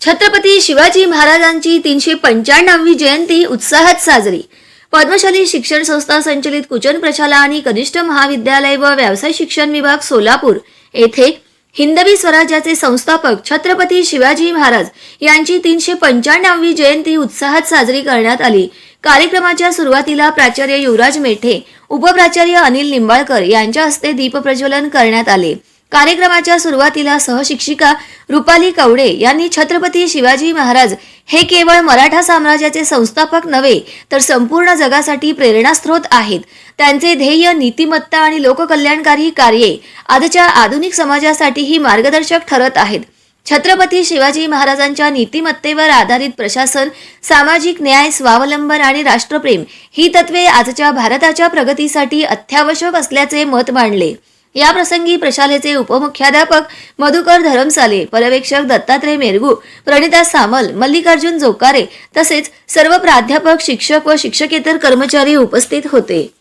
छत्रपती शिवाजी महाराजांची तीनशे पंच्याण्णवी जयंती उत्साहात साजरी. पद्मशाली शिक्षण संस्था संचलित कुचन प्रशाला आणि कनिष्ठ महाविद्यालय व व्यवसाय शिक्षण विभाग सोलापूर येथे हिंदवी स्वराज्याचे संस्थापक छत्रपती शिवाजी महाराज यांची तीनशे पंच्याण्णवी जयंती उत्साहात साजरी करण्यात आली. कार्यक्रमाच्या सुरुवातीला प्राचार्य युवराज मेठे उपप्राचार्य अनिल निंबाळकर यांच्या हस्ते दीपप्रज्वलन करण्यात आले. कार्यक्रमाच्या सुरुवातीला सहशिक्षिका रुपाली कवडे यांनी छत्रपती शिवाजी महाराज हे केवळ मराठा साम्राज्याचे संस्थापक नव्हे तर संपूर्ण जगासाठी प्रेरणास्त्रोत आहेत. त्यांचे ध्येय नीतिमत्ता आणि लोककल्याणकारी कार्ये आजच्या आधुनिक समाजासाठीही मार्गदर्शक ठरत आहेत. छत्रपती शिवाजी महाराजांच्या नीतिमत्तेवर आधारित प्रशासन सामाजिक न्याय स्वावलंबन आणि राष्ट्रप्रेम ही तत्वे आजच्या भारताच्या प्रगतीसाठी अत्यावश्यक असल्याचे मत मांडले. या प्रसंगी प्रशालेचे उपमुख्याध्यापक मधुकर धरमसाले पर्यवेक्षक दत्तात्रय मेरगू प्रणिता सामल मल्लिकार्जुन जोकारे तसेच सर्व प्राध्यापक शिक्षक व शिक्षकेतर कर्मचारी उपस्थित होते.